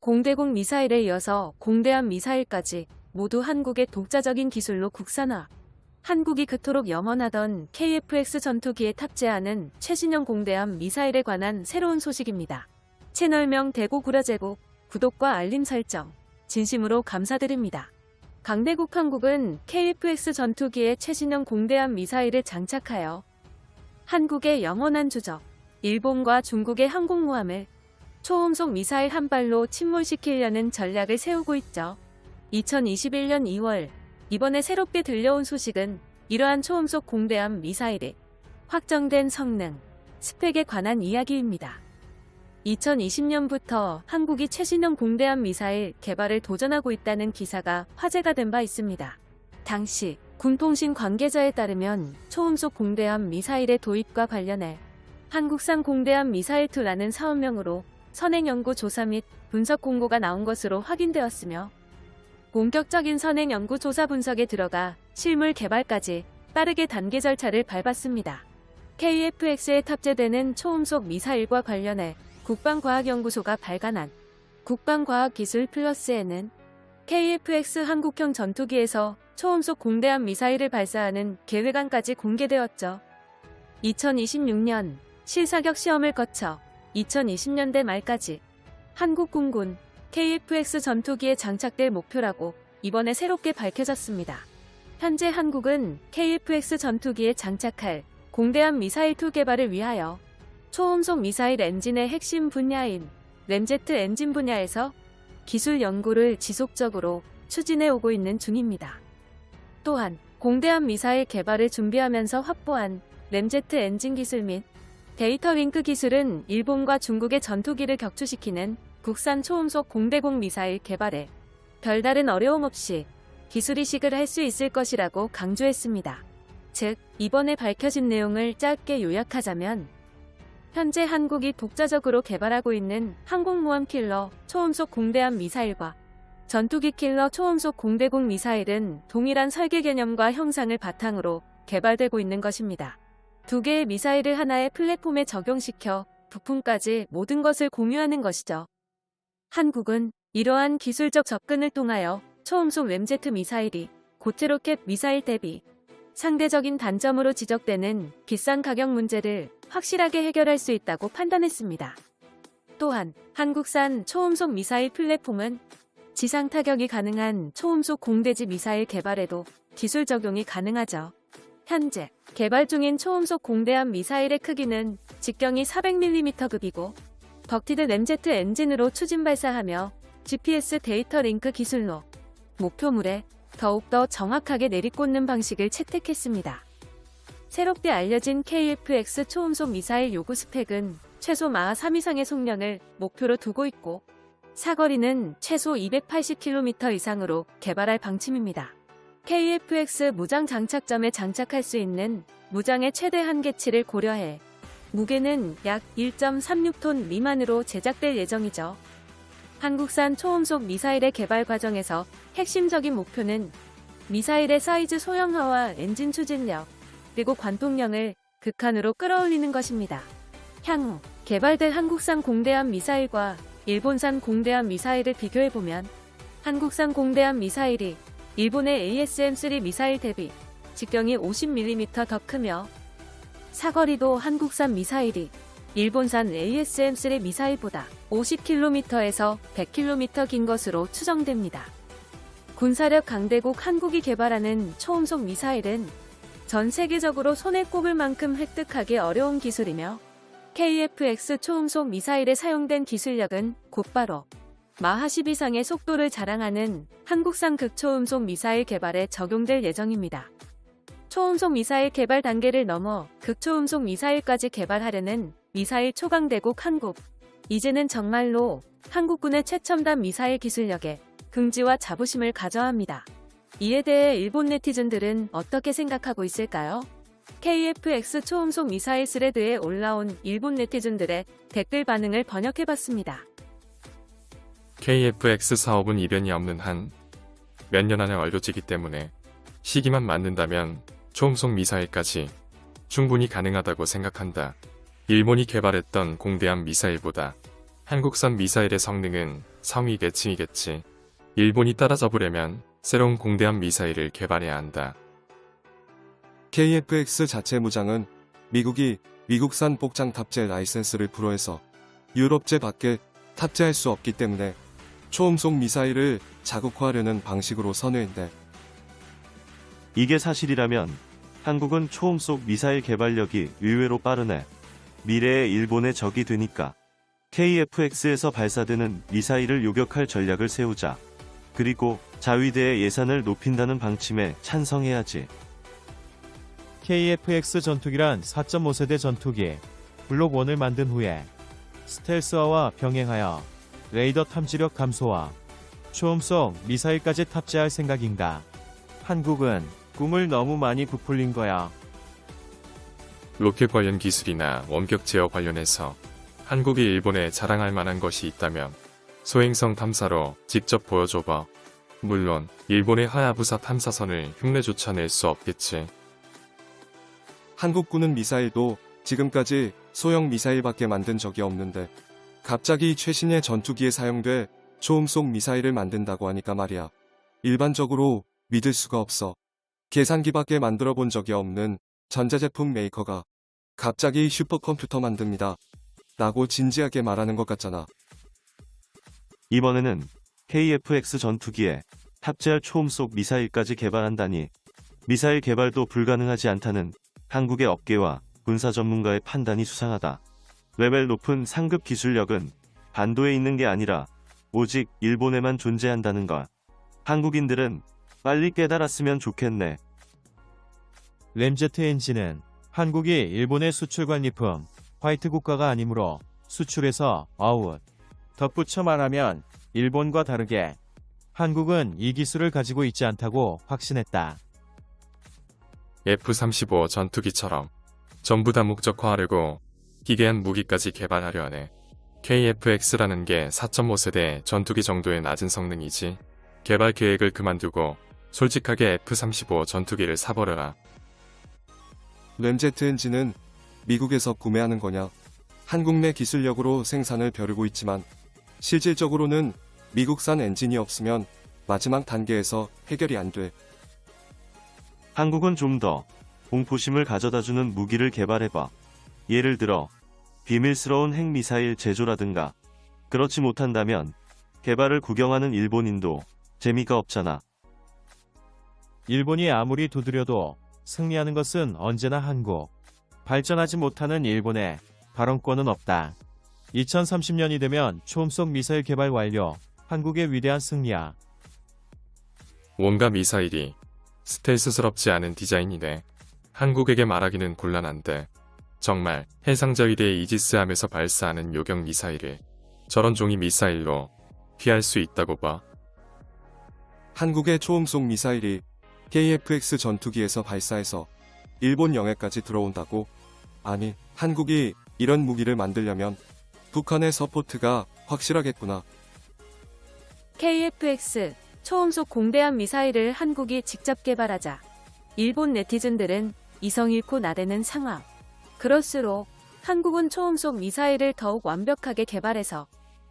공대공 미사일에 이어서 공대함 미사일까지 모두 한국의 독자적인 기술로 국산화. 한국이 그토록 염원하던 KF-X 전투기에 탑재하는 최신형 공대함 미사일에 관한 새로운 소식입니다. 채널명 대구 구라제국 구독과 알림 설정 진심으로 감사드립니다. 강대국 한국은 KF-X 전투기에 최신형 공대함 미사일을 장착하여 한국의 영원한 주적, 일본과 중국의 항공모함을 초음속 미사일 한 발로 침몰시키려는 전략을 세우고 있죠. 2021년 2월, 이번에 새롭게 들려온 소식은 이러한 초음속 공대함 미사일의 확정된 성능, 스펙에 관한 이야기입니다. 2020년부터 한국이 최신형 공대함 미사일 개발을 도전하고 있다는 기사가 화제가 된 바 있습니다. 당시 군통신 관계자에 따르면 초음속 공대함 미사일의 도입과 관련해 한국산 공대함 미사일2라는 사업명으로 선행 연구 조사 및 분석 공고가 나온 것으로 확인되었으며 본격적인 선행 연구 조사 분석에 들어가 실물 개발까지 빠르게 단계 절차를 밟았습니다. KF-X에 탑재되는 초음속 미사일과 관련해 국방과학연구소가 발간한 국방과학기술 플러스에는 KF-X 한국형 전투기에서 초음속 공대함 미사일을 발사하는 계획안까지 공개되었죠. 2026년 실사격 시험을 거쳐 2020년대 말까지 한국 공군 KF-X 전투기에 장착될 목표라고 이번에 새롭게 밝혀졌습니다. 현재 한국은 KF-X 전투기에 장착할 공대함 미사일 2 개발을 위하여 초음속 미사일 엔진의 핵심 분야인 램제트 엔진 분야에서 기술 연구를 지속적으로 추진해 오고 있는 중입니다. 또한 공대함 미사일 개발을 준비하면서 확보한 램제트 엔진 기술 및 데이터 링크 기술은 일본과 중국의 전투기를 격추시키는 국산 초음속 공대공 미사일 개발에 별다른 어려움 없이 기술 이식을 할 수 있을 것이라고 강조했습니다. 즉, 이번에 밝혀진 내용을 짧게 요약하자면 현재 한국이 독자적으로 개발하고 있는 항공모함 킬러 초음속 공대함 미사일과 전투기 킬러 초음속 공대공 미사일은 동일한 설계 개념과 형상을 바탕으로 개발되고 있는 것입니다. 두 개의 미사일을 하나의 플랫폼에 적용시켜 부품까지 모든 것을 공유하는 것이죠. 한국은 이러한 기술적 접근을 통하여 초음속 램제트 미사일이 고체 로켓 미사일 대비 상대적인 단점으로 지적되는 비싼 가격 문제를 확실하게 해결할 수 있다고 판단했습니다. 또한 한국산 초음속 미사일 플랫폼은 지상 타격이 가능한 초음속 공대지 미사일 개발에도 기술 적용이 가능하죠. 현재 개발 중인 초음속 공대함 미사일의 크기는 직경이 400mm급이고 덕티드 램제트 엔진으로 추진 발사하며 GPS 데이터 링크 기술로 목표물에 더욱더 정확하게 내리꽂는 방식을 채택했습니다. 새롭게 알려진 KF-X 초음속 미사일 요구 스펙은 최소 마하 3 이상의 속력을 목표로 두고 있고 사거리는 최소 280km 이상으로 개발할 방침입니다. KF-X 무장 장착점에 장착할 수 있는 무장의 최대 한계치를 고려해 무게는 약 1.36톤 미만으로 제작될 예정이죠. 한국산 초음속 미사일의 개발 과정에서 핵심적인 목표는 미사일의 사이즈 소형화와 엔진 추진력, 그리고 관통량을 극한으로 끌어올리는 것입니다. 향후 개발될 한국산 공대함 미사일과 일본산 공대함 미사일을 비교해보면 한국산 공대함 미사일이 일본의 ASM-3 미사일 대비 직경이 50mm 더 크며 사거리도 한국산 미사일이 일본산 ASM-3 미사일보다 50km에서 100km 긴 것으로 추정됩니다. 군사력 강대국 한국이 개발하는 초음속 미사일은 전 세계적으로 손에 꼽을 만큼 획득하기 어려운 기술이며 KF-X 초음속 미사일에 사용된 기술력은 곧바로 마하 10 이상의 속도를 자랑하는 한국산 극초음속 미사일 개발에 적용될 예정입니다. 초음속 미사일 개발 단계를 넘어 극초음속 미사일까지 개발하려는 미사일 초강대국 한국. 이제는 정말로 한국군의 최첨단 미사일 기술력에 긍지와 자부심을 가져합니다. 이에 대해 일본 네티즌들은 어떻게 생각하고 있을까요? KF-X 초음속 미사일 스레드에 올라온 일본 네티즌들의 댓글 반응을 번역해봤습니다. KF-X 사업은 이변이 없는 한 몇 년 안에 완료지기 때문에 시기만 맞는다면 초음속 미사일까지 충분히 가능하다고 생각한다. 일본이 개발했던 공대함 미사일보다 한국산 미사일의 성능은 상위 계층이겠지. 일본이 따라잡으려면 새로운 공대함 미사일을 개발해야 한다. KF-X 자체 무장은 미국이 미국산 복장 탑재 라이센스를 불허해서 유럽제 밖에 탑재할 수 없기 때문에 초음속 미사일을 자국화하려는 방식으로 선회인데 이게 사실이라면 한국은 초음속 미사일 개발력이 의외로 빠르네. 미래의 일본의 적이 되니까. KF-X에서 발사되는 미사일을 요격할 전략을 세우자. 그리고 자위대의 예산을 높인다는 방침에 찬성해야지. KF-X 전투기란 4.5세대 전투기 블록 1을 만든 후에 스텔스화와 병행하여 레이더 탐지력 감소와 초음속 미사일까지 탑재할 생각인가. 한국은 꿈을 너무 많이 부풀린 거야. 로켓 관련 기술이나 원격 제어 관련해서 한국이 일본에 자랑할 만한 것이 있다면 소행성 탐사로 직접 보여줘봐. 물론 일본의 하야부사 탐사선을 흉내조차 낼 수 없겠지. 한국군은 미사일도 지금까지 소형 미사일밖에 만든 적이 없는데 갑자기 최신의 전투기에 사용돼 초음속 미사일을 만든다고 하니까 말이야. 일반적으로 믿을 수가 없어. 계산기밖에 만들어 본 적이 없는 전자제품 메이커가 갑자기 슈퍼컴퓨터 만듭니다. 라고 진지하게 말하는 것 같잖아. 이번에는 KF-X 전투기에 탑재할 초음속 미사일까지 개발한다니 미사일 개발도 불가능하지 않다는 한국의 업계와 군사 전문가의 판단이 수상하다. 레벨 높은 상급 기술력은 반도에 있는 게 아니라 오직 일본에만 존재한다는 걸 한국인들은 빨리 깨달았으면 좋겠네. 램제트 엔진은 한국이 일본의 수출 관리품 화이트 국가가 아니므로 수출에서 아웃. 덧붙여 말하면 일본과 다르게 한국은 이 기술을 가지고 있지 않다고 확신했다. F-35 전투기처럼 전부 다 목적화하려고 기괴한 무기까지 개발하려 하네. KF-X라는 게 4.5세대 전투기 정도의 낮은 성능이지. 개발 계획을 그만두고 솔직하게 F-35 전투기를 사버려라. 램제트 엔진은 미국에서 구매하는 거냐? 한국 내 기술력으로 생산을 벼르고 있지만 실질적으로는 미국산 엔진이 없으면 마지막 단계에서 해결이 안 돼. 한국은 좀 더 공포심을 가져다주는 무기를 개발해봐. 예를 들어 비밀스러운 핵미사일 제조라든가. 그렇지 못한다면 개발을 구경하는 일본인도 재미가 없잖아. 일본이 아무리 두드려도 승리하는 것은 언제나 한국. 발전하지 못하는 일본에 발언권은 없다. 2030년이 되면 초음속 미사일 개발 완료. 한국의 위대한 승리야. 온갖 미사일이 스텔스스럽지 않은 디자인이네. 한국에게 말하기는 곤란한데 정말 해상자위대 이지스함에서 발사하는 요격 미사일을 저런 종이 미사일로 피할 수 있다고 봐. 한국의 초음속 미사일이 KF-X 전투기에서 발사해서 일본 영해까지 들어온다고? 아니, 한국이 이런 무기를 만들려면 북한의 서포트가 확실하겠구나. KF-X 초음속 공대함 미사일을 한국이 직접 개발하자. 일본 네티즌들은 이성 잃고 나대는 상황. 그럴수록 한국은 초음속 미사일을 더욱 완벽하게 개발해서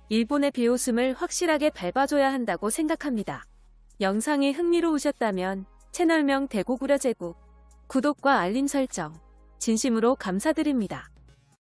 일본의 비웃음을 확실하게 밟아줘야 한다고 생각합니다. 영상이 흥미로우셨다면 채널명 대구구려 제국 구독과 알림 설정 진심으로 감사드립니다.